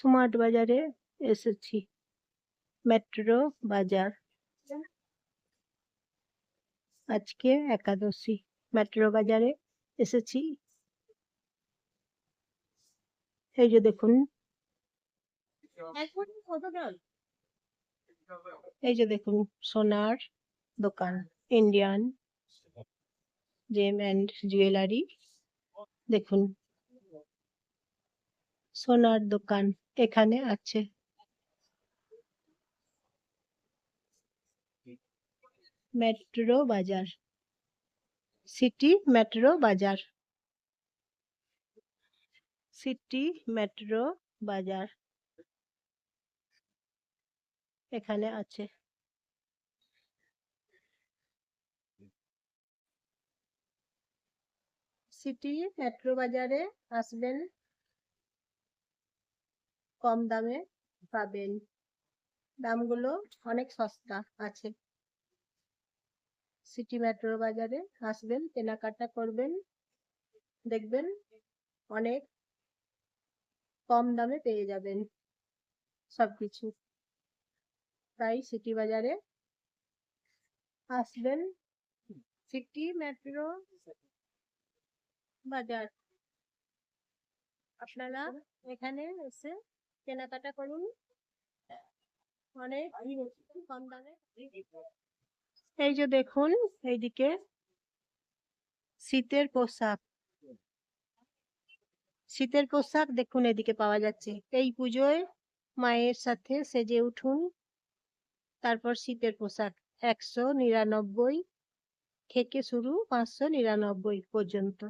Smart বাজারে এসেছি। Metro বাজার আজকে একাদশী। মেট্রো বাজারে এসেছি। এই যে দেখুন। এই যে দেখুন, সোনার দোকান ইন্ডিয়ান জেম অ্যান্ড জুয়েলারি দেখুন। সোনার দোকান এখানে আছে। Metro Bazar, city metro Bazar, city metro Bazar এখানে আছে। সিটি মেট্রো বাজারে আসবেন। কম দামে পাবেন। দামগুলো অনেক সস্তা আছে। সিটি মেট্রো বাজারে আসবেন, কেনাকাটা করবেন, দেখবেন অনেক কম দামে পেয়ে যাবেন সবকিছু। তাই সিটি বাজারে আসবেন। সিটি মেট্রো বাজার। আপনারা এখানে এসে কেনাকাটা করুন। অনেক কম দামে। এই যে দেখুন, এইদিকে শীতের পোশাক। শীতের পোশাক দেখুন এদিকে পাওয়া যাচ্ছে। এই পুজোয় মায়ের সাথে সেজে উঠুন। তারপর শীতের পোশাক, একশো নিরানব্বই থেকে শুরু পাঁচশো নিরানব্বই পর্যন্ত।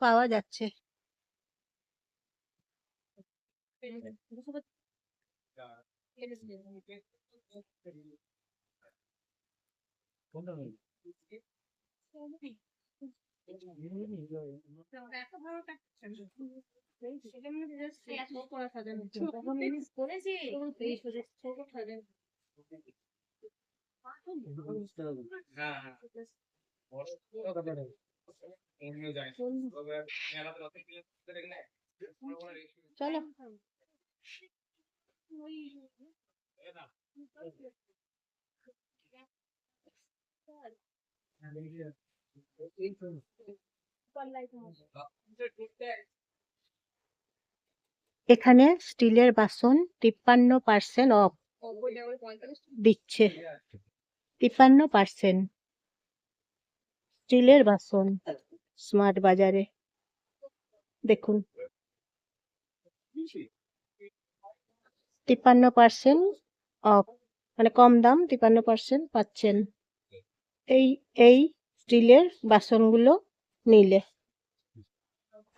পাওয়া যাচ্ছে। হ্যাঁ হ্যাঁ এমনিও জানি তবে মেলাতে এখানে স্টিলের বাসন তিপ্পান্ন পার্সেন্ট অফ। দিচ্ছে। তিপ্পান্ন পার্সেন্ট। স্টিলের বাসন। স্মার্ট বাজারে। দেখুন। তিপ্পান্ন পার্সেন্ট অফ মানে কম দাম তিপ্পান্ন পার্সেন্ট পাচ্ছেন। এই এই স্টিলের বাসনগুলো নিলে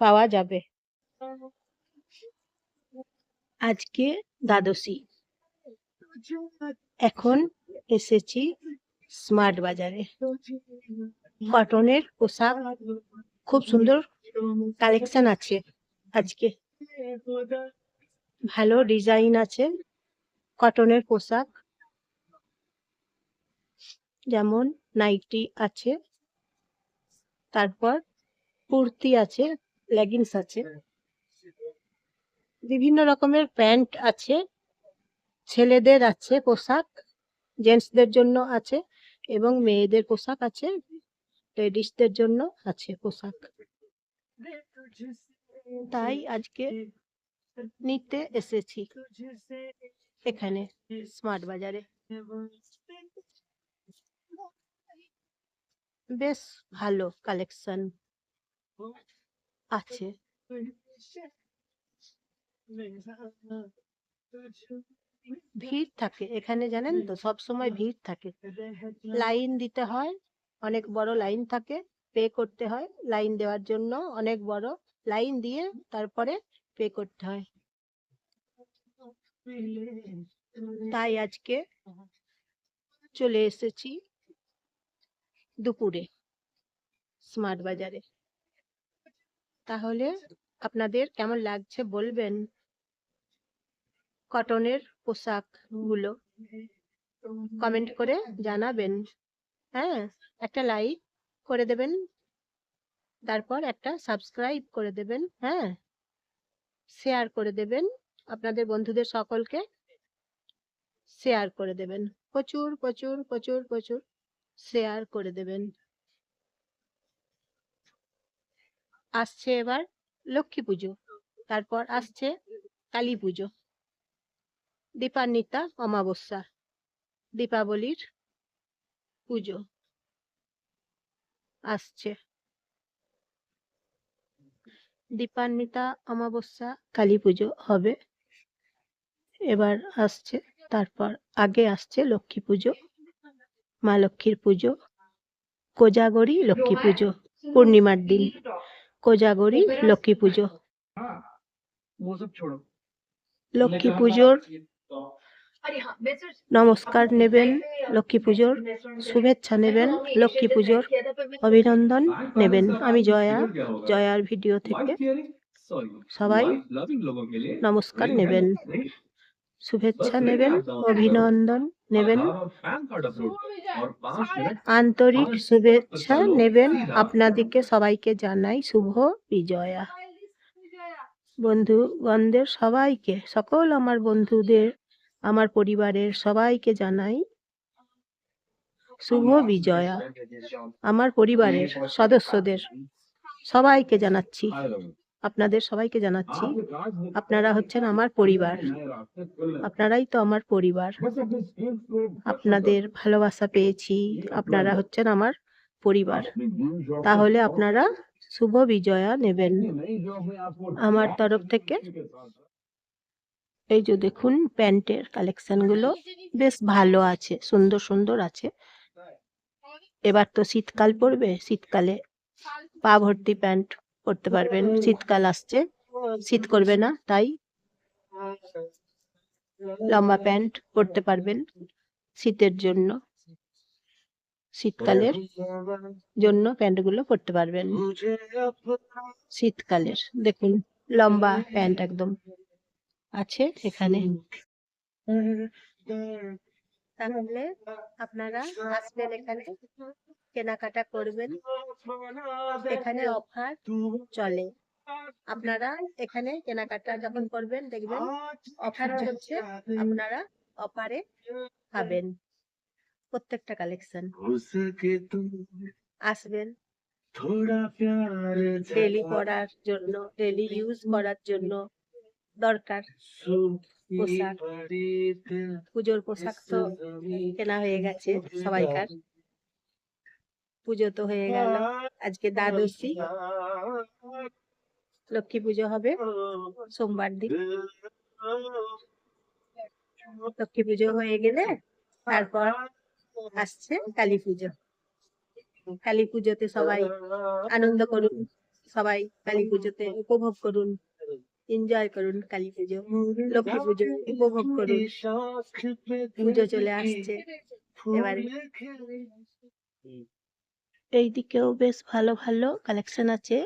পাওয়া যাবে। আজকে দ্বাদশী। এখন এসেছি স্মার্ট বাজারে। কটনের পোশাক খুব সুন্দর কালেকশন আছে আজকে। ভালো ডিজাইন আছে কটনের পোশাক। যেমন নাইটি আছে, তারপর কুর্তি আছে লেগিংস আছে। বিভিন্ন রকমের প্যান্ট আছে, ছেলেদের আছে পোশাক জেন্টসদের জন্য আছে এবং মেয়েদের পোশাক আছে লেডিসদের জন্য আছে পোশাক। তাই আজকে নিতে এসেছি। এখানে স্মার্ট বাজারে। বেশ ভালো কালেকশন আছে। ভিড় থাকে এখানে জানেন তো, সব সময় ভিড় থাকে। লাইন দিতে হয়, অনেক বড় লাইন থাকে পে করতে হয় লাইন দেওয়ার জন্য অনেক বড় লাইন দিয়ে তারপরে পে করতে হয়। তাই আজকে চলে এসেছি দুপুরে স্মার্ট বাজারে। তাহলে আপনাদের কেমন লাগছে বলবেন? কটনের পোশাকগুলো কমেন্ট করে জানাবেন। হ্যাঁ একটা লাইক করে দেবেন, তারপর একটা সাবস্ক্রাইব করে দেবেন। হ্যাঁ। শেয়ার করে দেবেন। আপনাদের বন্ধুদের সকলকে শেয়ার করে দেবেন। প্রচুর প্রচুর প্রচুর প্রচুর শেয়ার করে দেবেন। আসছে এবার লক্ষ্মী পুজো। তারপর আসছে কালী পুজো। দীপান্বিতা, অমাবস্যা, দীপাবলির পুজো। আসছে। দীপান্বিতা অমাবস্যা কালী পুজো হবে। এবার আসছে তারপর আগে আসছে লক্ষ্মী পুজো মা লক্ষ্মীর পুজো কোজাগরি লক্ষ্মী পুজো পূর্ণিমার দিন কোজাগরি লক্ষ্মী পুজো। লক্ষ্মী পুজোর নমস্কার নেবেন লক্ষ্মী পুজোর শুভেচ্ছা নেবেন লক্ষ্মী পুজোর অভিনন্দন নেবেন। আমি জয়া, জয়ার ভিডিও থেকে সবাই নমস্কার নেবেন। শুভেচ্ছা নেবেন, অভিনন্দন নেবেন। আন্তরিক শুভেচ্ছা নেবেন আপনাদেরকে সবাইকে জানাই শুভ বিজয়া। বন্ধুগণদের সবাইকে, সকল আমার বন্ধুদের আমার পরিবারের সবাইকে জানাই শুভ বিজয়া। আমার পরিবারের সদস্যদের সবাইকে জানাচ্ছি। আপনাদের সবাইকে জানাচ্ছি। আপনারা হচ্ছেন আমার পরিবার। আপনারাই তো আমার পরিবার। আপনাদের ভালোবাসা পেয়েছি। আপনারা হচ্ছেন আমার পরিবার। তাহলে আপনারা শুভ বিজয়া নেবেন। আমার তরফ থেকে এই যে দেখুন, প্যান্টের কালেকশনগুলো বেশ ভালো আছে, সুন্দর সুন্দর আছে। এবার তো শীতকাল পড়বে, শীতকালে পা ভর্তি প্যান্ট পরতে পারবেন, শীতকাল আসছে, শীত করবে না, তাই লম্বা প্যান্ট পরতে পারবেন শীতের জন্য, শীতকালের জন্য প্যান্টগুলো পরতে পারবেন। শীতকালের, দেখুন, লম্বা প্যান্ট একদম। আছে এখানে? তাহলে আপনারা আসবেন এখানে কেনাকাটা করবেন। এখানে অফার চলে। আপনারা এখানে কেনাকাটা যখন করবেন দেখবেন অফার চলছে আপনারা অফারে পাবেন। প্রত্যেকটা কালেকশন আসবেন ডেলি পড়ার জন্য ডেলি ইউজ করার জন্য। দরকার। পোশাক। পুজোর পোশাক তো কেনা হয়ে গেছে সবাইকার। পুজো তো হয়ে গেল। আজকে দ্বাদশী। লক্ষ্মী পুজো হবে সোমবার দিন। লক্ষ্মী পুজো হয়ে গেলে তারপর আসছে কালী পুজো। কালী পুজোতে সবাই আনন্দ করুন। সবাই কালী পুজোতে উপভোগ করুন। এনজয় করুন কালী পুজো। লক্ষ্মী পুজো উপভোগ করুন। পুজো চলে আসছে। এবারে এই দিকেও বেশ ভালো ভালো কালেকশন আছে।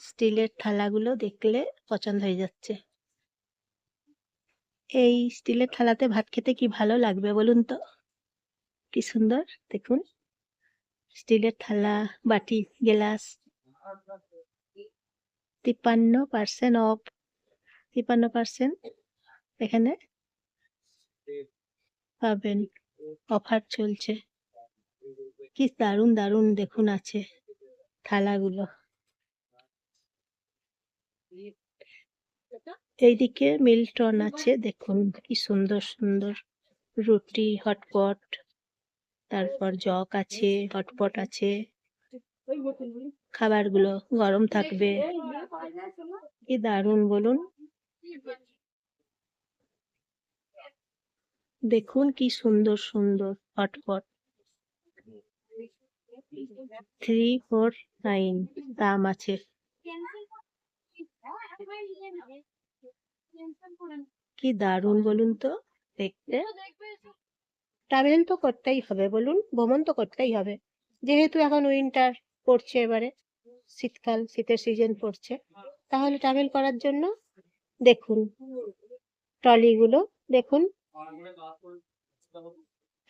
স্টিলের থালাগুলো দেখলে পছন্দ হয়ে যাচ্ছে। এই স্টিলের থালাতে ভাত খেতে কি ভালো লাগবে বলুন তো? কি সুন্দর দেখুন। স্টিলের থালা বাটি গেলাস। তিপ্পান্ন পার্সেন্ট অফ তিপ্পান্ন পার্সেন্ট এখানে পাবেন। অফার চলছে। কি দারুণ দারুণ দেখুন আছে থালাগুলো। এইদিকে মিল্টন আছে, দেখুন কি সুন্দর সুন্দর রুটি, হটপট, তারপর জগ আছে, হটপট আছে। খাবারগুলো গরম থাকবে। কি দারুণ বলুন। দেখুন কি সুন্দর সুন্দর হটপট থ্রি ফোর নাইন দাম আছে। কি দারুণ বলুন তো, দেখতে। ট্রাভেল তো করতেই হবে বলুন, ভ্রমণ তো করতেই হবে। যেহেতু এখন উইন্টার পড়ছে এবারে, শীতকাল, শীতের সিজন পড়ছে, তাহলে ট্রাভেল করার জন্য দেখুন। ট্রলিগুলো দেখুন।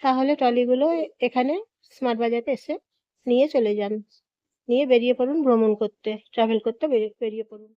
তাহলে ট্রলিগুলো এখানে স্মার্ট বাজারে এসে নিয়ে চলে যান। নিয়ে বেরিয়ে পড়ুন ভ্রমণ করতে ট্রাভেল করতে বেরিয়ে পড়ুন।